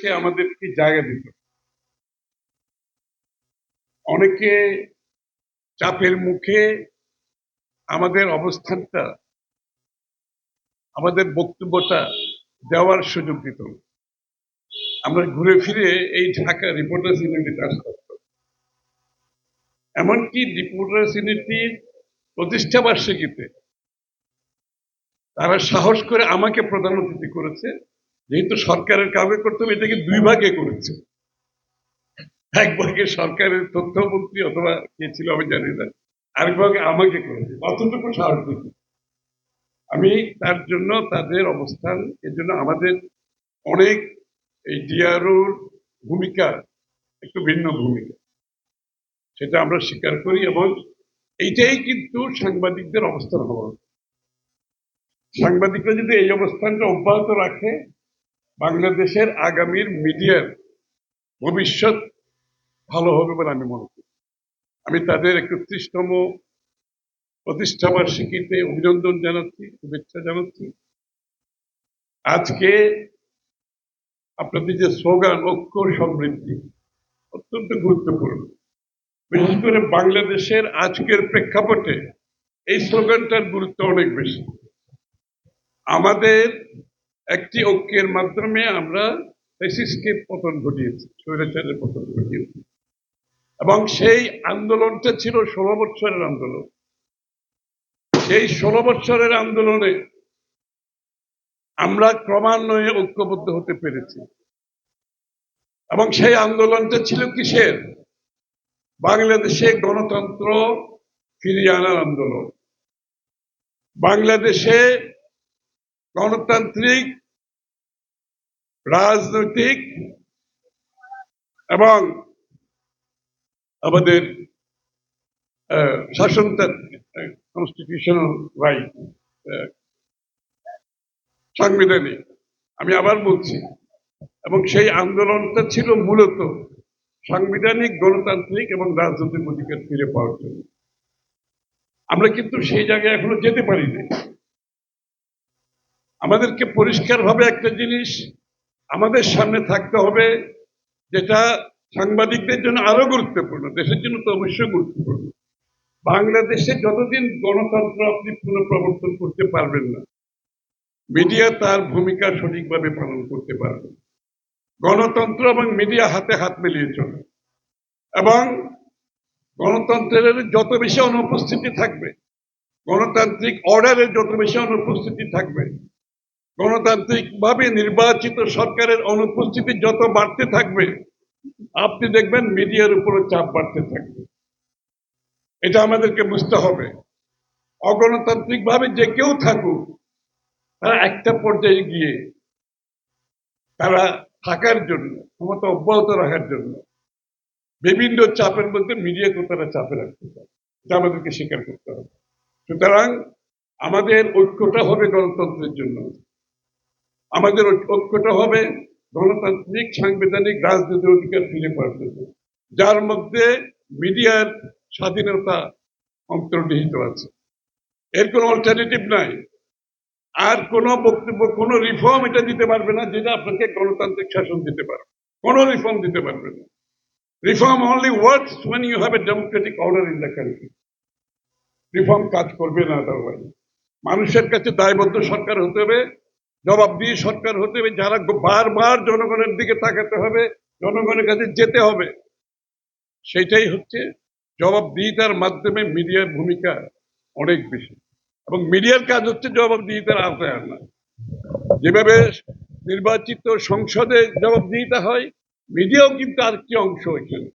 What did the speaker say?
সে আমাদেরকে জায়গা দিত অনেকে চাপের মুখে আমাদের অবস্থানটা, আমাদের বক্তব্যটা দেওয়ার সুযোগ দিত আমরা ঘুরে ফিরে এই ঢাকা রিপোর্টার্স ইউনিটিতে আসতাম এমনকি রিপোর্টার্স ইউনিটির প্রতিষ্ঠা বার্ষিকীতে তারা সাহস করে আমাকে প্রধান অতিথি করেছে। যেহেতু সরকারের কাউকে করতে হবে, এটাকে দুই ভাগে করেছে। এক ভাগে সরকারের তথ্যমন্ত্রী অথবা কে ছিল আমি জানি না আরেক ভাগে আমাকে করেছে। অতটুকু দিতে। আমি তার জন্য তাদের অবস্থান, এর জন্য আমাদের অনেক এই ডিআরওর ভূমিকা একটু ভিন্ন ভূমিকা। সেটা আমরা স্বীকার করি এবং এইটাই কিন্তু সাংবাদিকদের অবস্থান হওয়া। সাংবাদিকরা যদি এই অবস্থানটা অব্যাহত রাখে বাংলাদেশের আগামীর মিডিয়ার ভবিষ্যৎ ভালো হবে বলে আমি মনে করি। আমি তাদের একত্রিশতম প্রতিষ্ঠা বার্ষিকীতে অভিনন্দন জানাচ্ছি, শুভেচ্ছা জানাচ্ছি। আজকে আপনাদের যে স্লোগান ঐক্য সমৃদ্ধি, অত্যন্ত গুরুত্বপূর্ণ। বিশেষ করে বাংলাদেশের আজকের প্রেক্ষাপটে এই স্লোগানটার গুরুত্ব অনেক বেশি। আমাদের একটি ঐক্যের মাধ্যমে আমরা ফেসিসকে পতন ঘটিয়েছি, স্বৈরাচারের পতন ঘটিয়েছি। এবং সেই আন্দোলনটা ছিল ষোলো বছরের আন্দোলন। সেই ষোলো বছরের আন্দোলনে আমরা ক্রমান্বয়ে ঐক্যবদ্ধ হতে পেরেছি। এবং সেই আন্দোলনটা ছিল কিসের? বাংলাদেশে গণতন্ত্র ফিরিয়ে আনার আন্দোলন। বাংলাদেশে গণতান্ত্রিক রাজনৈতিক এবং আমাদের শাসনতান্ত্রিক কনস্টিটিউশনাল রাইট সাংবিধানিক আমি আবার বলছি, এবং সেই আন্দোলনটা ছিল মূলত সাংবিধানিক, গণতান্ত্রিক এবং রাজনৈতিক অধিকার ফিরে পাওয়ার জন্য। আমরা কিন্তু সেই জায়গায় এখনও যেতে পারি পারিনি। আমাদেরকে পরিষ্কারভাবে একটা জিনিস আমাদের সামনে থাকতে হবে, যেটা সাংবাদিকদের জন্য আরও গুরুত্বপূর্ণ, দেশের জন্য তো অবশ্যই গুরুত্বপূর্ণ। বাংলাদেশে যতদিন গণতন্ত্র আপনি পুনঃপ্রবর্তন করতে পারবেন না, মিডিয়া তার ভূমিকা সঠিকভাবে পালন করতে পারবে। গণতন্ত্র এবং মিডিয়া হাতে হাত মিলিয়ে চলে। এবং গণতন্ত্রের যত বেশি অনুপস্থিতি থাকবে, গণতান্ত্রিক অর্ডারের যত বেশি অনুপস্থিতি থাকবে গণতান্ত্রিক ভাবে নির্বাচিত সরকারের অনুপস্থিতি যত বাড়তে থাকবে, আপনি দেখবেন মিডিয়ার উপরে চাপ বাড়তে থাকবে। এটা আমাদেরকে বুঝতে হবে। অগণতান্ত্রিকভাবে যে কেউ থাকুক, তারা একটা পর্যায়ে গিয়ে তারা থাকার জন্য, ক্ষমতা অব্যাহত রাখার জন্য বিভিন্ন চাপের মধ্যে মিডিয়াকে তারা চাপে রাখতে পারে এটা আমাদেরকে স্বীকার করতে হবে। সুতরাং আমাদের ঐক্যটা হবে গণতন্ত্রের জন্য। আমাদের ঐক্যটা হবে। গণতান্ত্রিক, সাংবিধানিক রাজনৈতিক অধিকার ফিরে পাওয়ার যার মধ্যে মিডিয়ার স্বাধীনতা অন্তর্নিহিত আছে। এর কোনো অল্টারনেটিভ নাই। আর কোনো বক্তব্য, কোনো রিফর্ম এটা দিতে পারবে না যেটা আপনাকে গণতান্ত্রিক শাসন দিতে পারবে। কোনো রিফর্ম দিতে পারবে না। Reform only works when you have a democratic order in the country reform কাজ করবে না আদারওয়াইজ মানুষের কাছে দায়বদ্ধ সরকার হতে হবে। জবাবদিহি সরকার হতে হবে, যারা বারবার জনগণের দিকে তাকাতে হবে, জনগণের কাছে যেতে হবে। সেটাই হচ্ছে জবাবদিহিতার মাধ্যমে মিডিয়ার ভূমিকা অনেক বেশি। এবং মিডিয়ার কাজ হচ্ছে জবাবদিহিতার আওতায় আনা। যেভাবে নির্বাচিত সংসদে জবাবদিহিতা হয়, মিডিয়াও কিন্তু আর আরেকটি অংশ এখানে।